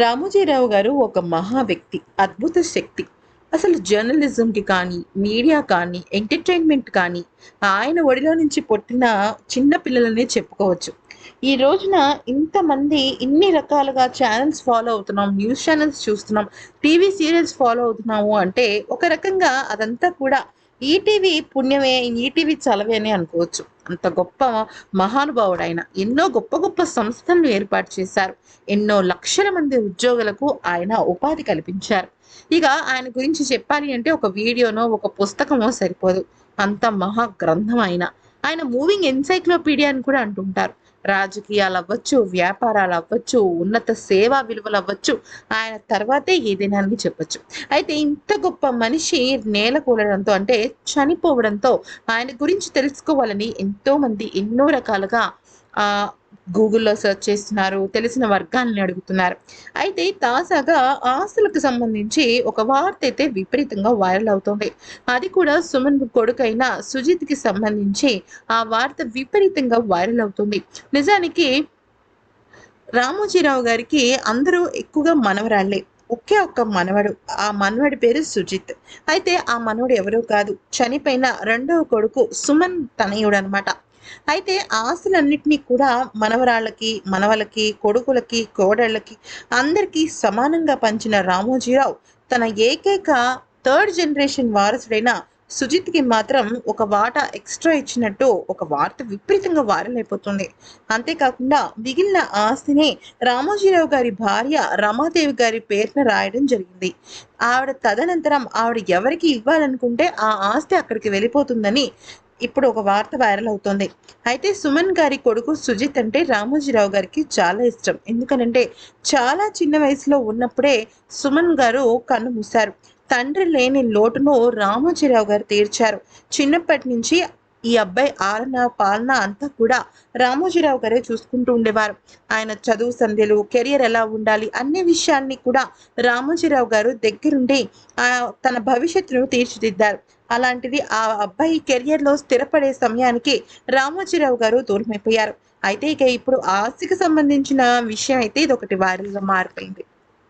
రామోజీరావు గారు ఒక మహా వ్యక్తి అద్భుత శక్తి. అసలు జర్నలిజంకి కానీ మీడియా కానీ ఎంటర్టైన్మెంట్ కానీ ఆయన ఒడిలో నుంచి పుట్టిన చిన్న పిల్లలనే చెప్పుకోవచ్చు. ఈ రోజున ఇంతమంది ఇన్ని రకాలుగా ఛానల్స్ ఫాలో అవుతున్నాం న్యూస్ ఛానల్స్ చూస్తున్నాం టీవీ సీరియల్స్ ఫాలో అవుతున్నాము అంటే ఒక రకంగా అదంతా కూడా ఈటీవీ పుణ్యమే ఈటీవీ చలవే అని అనుకోవచ్చు. అంత గొప్ప మహానుభావుడైన ఎన్నో గొప్ప గొప్ప సంస్థలను ఏర్పాటు చేశారు. ఎన్నో లక్షల మంది ఉద్యోగులకు ఆయన ఉపాధి కల్పించారు. ఇక ఆయన గురించి చెప్పాలి అంటే ఒక వీడియోనో ఒక పుస్తకమో సరిపోదు. అంత మహా గ్రంథం ఆయన. ఆయన మూవింగ్ ఎన్సైక్లోపీడియా అని కూడా అంటుంటారు. రాజకీయాలు అవ్వచ్చు వ్యాపారాలు అవ్వచ్చు ఉన్నత సేవా విలువలు అవ్వచ్చు ఆయన తర్వాతే ఏదైనా అని చెప్పొచ్చు. అయితే ఇంత గొప్ప మనిషి నేల కూలడంతో అంటే చనిపోవడంతో ఆయన గురించి తెలుసుకోవాలని ఎంతో మంది ఎన్నో రకాలుగా గూగుల్లో సెర్చ్ చేస్తున్నారు తెలిసిన వర్గాలని అడుగుతున్నారు. అయితే తాజాగా ఆస్తులకు సంబంధించి ఒక వార్త అయితే విపరీతంగా వైరల్ అవుతుంది. అది కూడా సుమన్ కొడుకైన సుజిత్కి సంబంధించి ఆ వార్త విపరీతంగా వైరల్ అవుతుంది. నిజానికి రామోజీరావు గారికి అందరూ ఎక్కువగా మనవరాళ్ళే ఒకే ఒక్క మనవడు. ఆ మనవడి పేరు సుజిత్. అయితే ఆ మనవడు ఎవరో కాదు. చనిపోయిన రెండవ కొడుకు సుమన్ తనయుడు అనమాట అయితే ఆస్తులన్నింటినీ కూడా మనవరాళ్ళకి మనవలకి కొడుకులకి కోడళ్ళకి అందరికీ సమానంగా పంచిన రామోజీరావు తన ఏకైక థర్డ్ జనరేషన్ వారసుడైన సుజిత్కి మాత్రం ఒక వాటా ఎక్స్ట్రా ఇచ్చినట్టు ఒక వార్త విపరీతంగా వైరల్ అయిపోతుంది. అంతేకాకుండా మిగిలిన ఆస్తిని రామోజీరావు గారి భార్య రమాదేవి గారి పేరున రాయడం జరిగింది. ఆవిడ తదనంతరం ఆవిడ ఎవరికి ఇవ్వాలనుకుంటే ఆ ఆస్తి అక్కడికి వెళ్ళిపోతుందని ఇప్పుడు ఒక వార్త వైరల్ అవుతోంది. అయితే సుమన్ గారి కొడుకు సుజిత్ అంటే రామోజీరావు గారికి చాలా ఇష్టం. ఎందుకనంటే చాలా చిన్న వయసులో ఉన్నప్పుడే సుమన్ గారు కన్ను మూశారు. తండ్రి లేని లోటును రామోజీరావు గారు తీర్చారు. చిన్నప్పటి నుంచి ఈ అబ్బాయి ఆలన పాలన అంతా కూడా రామోజీరావు గారే చూసుకుంటూ ఉండేవారు. ఆయన చదువు సంధ్యలు కెరియర్ ఎలా ఉండాలి అన్ని విషయాల్ని కూడా రామోజీరావు గారు దగ్గరుండి తన భవిష్యత్తును తీర్చిదిద్దారు. అలాంటిది ఆ అబ్బాయి కెరియర్లో స్థిరపడే సమయానికి రామోజీరావు గారు దూరమైపోయారు. అయితే ఇక ఇప్పుడు ఆస్తికి సంబంధించిన విషయం అయితే ఇది ఒకటి వైరల్గా మారిపోయింది.